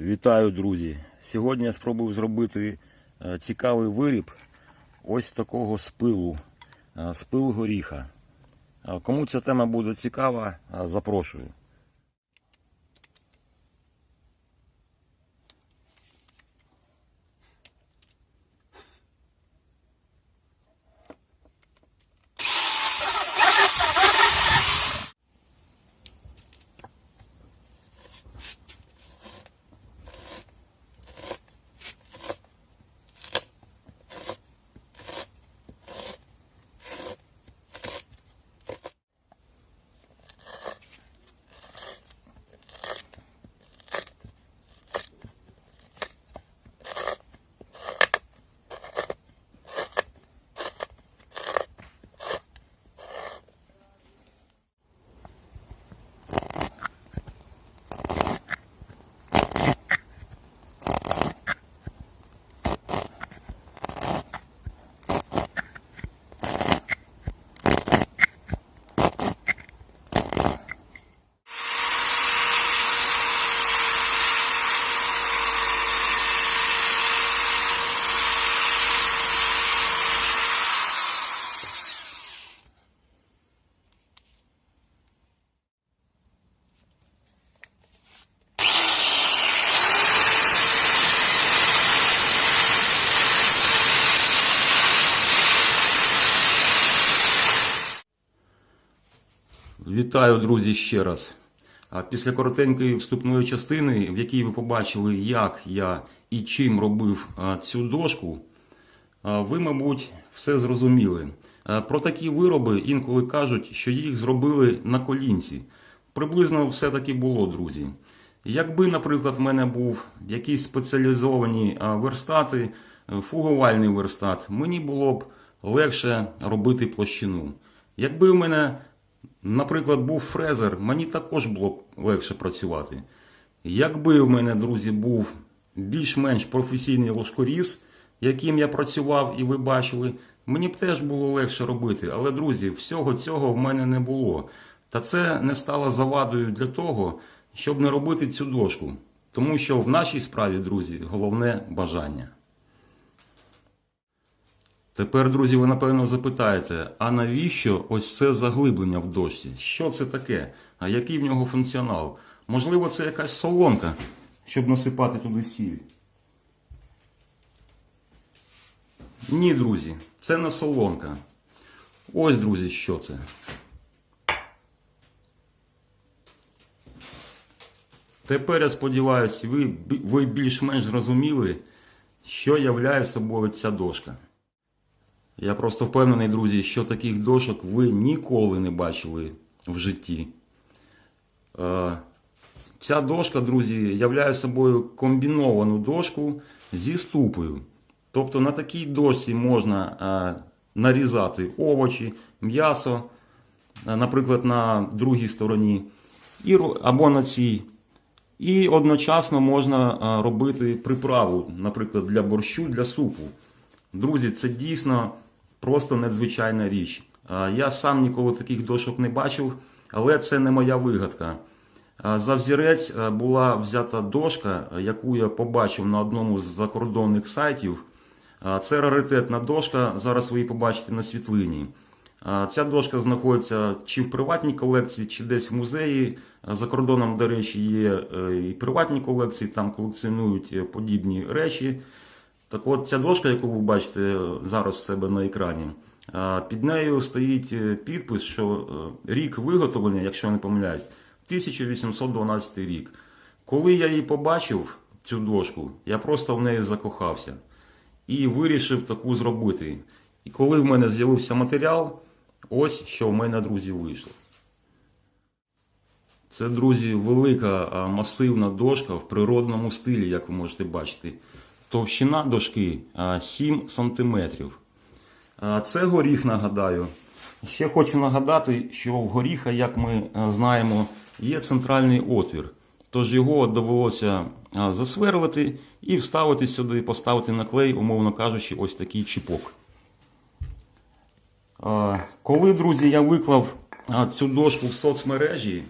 Вітаю, друзі! Сьогодні я спробую зробити е, цікавий виріб ось такого спилу, е, спил горіха. Кому ця тема буде цікава, е, запрошую. Вітаю, друзі, ще раз. Після коротенької вступної частини, в якій ви побачили, як я і чим робив цю дошку, ви, мабуть, все зрозуміли. Про такі вироби інколи кажуть, що їх зробили на колінці. Приблизно все таки було, друзі. Якби, наприклад, в мене був якісь спеціалізовані верстати, фугувальний верстат, мені було б легше робити площину. Якби в мене Наприклад, був фрезер, мені також було б легше працювати. Якби в мене, друзі, був більш-менш професійний ложкоріз, яким я працював і ви бачили, мені б теж було легше робити. Але, друзі, всього цього в мене не було. Та це не стало завадою для того, щоб не робити цю дошку. Тому що в нашій справі, друзі, головне бажання. Тепер, друзі, ви напевно запитаєте, а навіщо ось це заглиблення в дошці? Що це таке? А який в нього функціонал? Можливо, це якась солонка, щоб насипати туди сіль. Ні, друзі, це не солонка. Ось, друзі, що це. Тепер я сподіваюся, ви, ви більш-менш зрозуміли, що являє собою ця дошка. Я просто впевнений, друзі, що таких дошок ви ніколи не бачили в житті. Е, Ця дошка, друзі, являє собою комбіновану дошку зі ступою. Тобто на такій дошці можна е, нарізати овочі, м'ясо, е, наприклад, на другій стороні, або на цій. І одночасно можна робити приправу, наприклад, для борщу, для супу. Друзі, це дійсно просто надзвичайна річ. Я сам ніколи таких дошок не бачив, але це не моя вигадка. За взірець була взята дошка, яку я побачив на одному з закордонних сайтів. Це раритетна дошка, зараз ви її побачите на світлині. Ця дошка знаходиться чи в приватній колекції, чи десь в музеї. За кордоном, до речі, є е, і приватні колекції, там колекціонують е, подібні речі. Так от ця дошка, яку ви бачите зараз в себе на екрані, під нею стоїть е, підпис, що е, рік виготовлення, якщо я не помиляюсь, 1812 рік. Коли я її побачив, цю дошку, я просто в неї закохався і вирішив таку зробити. І коли в мене з'явився матеріал, ось що в мене, друзі, вийшло. Це, друзі, велика масивна дошка в природному стилі, як ви можете бачити. Товщина дошки 7 см. Це горіх, нагадаю. Ще хочу нагадати, що в горіха, як ми знаємо, є центральний отвір. Тож його довелося засверлити і вставити сюди, поставити на клей, умовно кажучи, ось такий чіпок. Коли, друзі, я виклав цю дошку в соцмережі,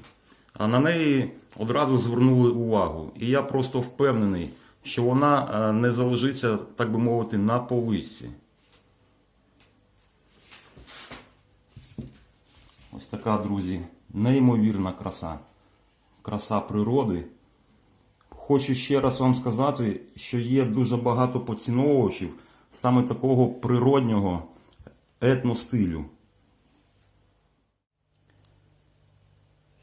на неї одразу звернули увагу. І я просто впевнений, що вона е, не залишиться, так би мовити, на поличці. Ось така, друзі, неймовірна краса. Краса природи. Хочу ще раз вам сказати, що є дуже багато поціновувачів саме такого природнього етностилю.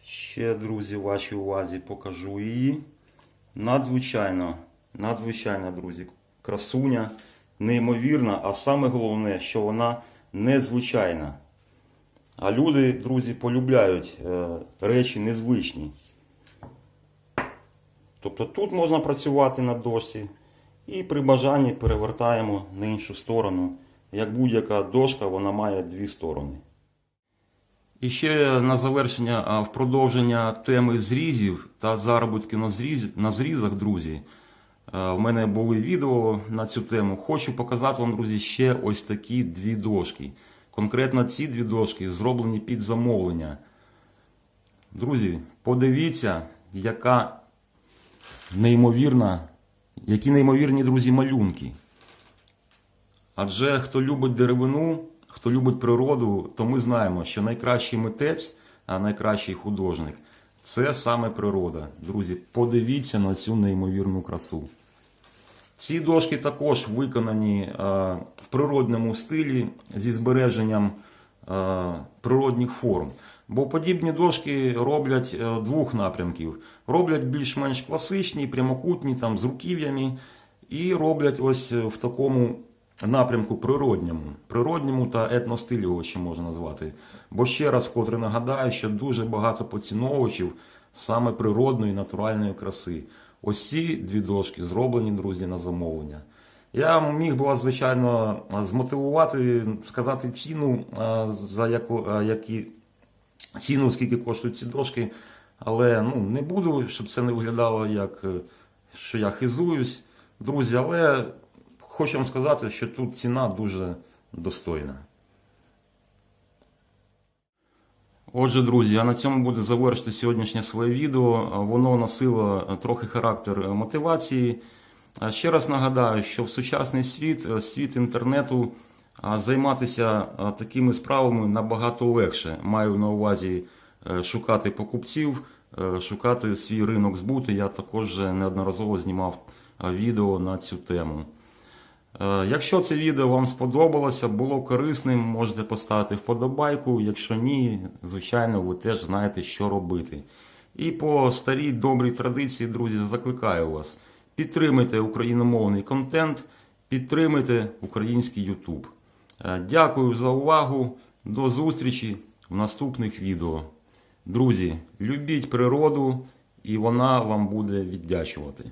Ще, друзі, вашій увазі покажу її. Надзвичайно, надзвичайно, друзі, красуня, неймовірна, а саме головне, що вона незвичайна. А люди, друзі, полюбляють е, речі незвичні. Тобто тут можна працювати на дошці і при бажанні перевертаємо на іншу сторону. Як будь-яка дошка, вона має дві сторони. І ще на завершення, в продовження теми зрізів та заробітки на зрізах, друзі. Е, В мене були відео на цю тему. Хочу показати вам, друзі, ще ось такі дві дошки. Конкретно ці дві дошки зроблені під замовлення. Друзі, подивіться, яка неймовірна, які неймовірні, друзі, малюнки. Адже хто любить деревину, хто любить природу, то ми знаємо, що найкращий митець, а найкращий художник це саме природа. Друзі, подивіться на цю неймовірну красу. Ці дошки також виконані е, в природному стилі зі збереженням е, природних форм. Бо подібні дошки роблять е, двох напрямків. Роблять більш-менш класичні, прямокутні, там, з руків'ями, і роблять ось в такому напрямку природньому. Природньому та етностилі його ще можна назвати. Бо ще раз вкотре нагадаю, що дуже багато поціновувачів саме природної натуральної краси. Ось ці дві дошки зроблені, друзі, на замовлення. Я міг би вас, звичайно, змотивувати, сказати ціну, за яку, які, ціну, скільки коштують ці дошки, але ну, не буду, щоб це не виглядало як е, що я хизуюсь. Друзі, але хочу вам сказати, що тут ціна дуже достойна. Отже, друзі, а на цьому буде завершити сьогоднішнє своє відео. Воно носило трохи характер мотивації. Ще раз нагадаю, що в сучасний світ, світ інтернету, займатися такими справами набагато легше. Маю на увазі е, шукати покупців, е, шукати свій ринок збуту. Я також неодноразово знімав відео на цю тему. Е, Якщо це відео вам сподобалося, було корисним, можете поставити вподобайку. Якщо ні, звичайно, ви теж знаєте, що робити. І по старій добрій традиції, друзі, закликаю вас. Підтримуйте україномовний контент, підтримуйте український YouTube. Е, Дякую за увагу. До зустрічі в наступних відео. Друзі, любіть природу, і вона вам буде віддячувати.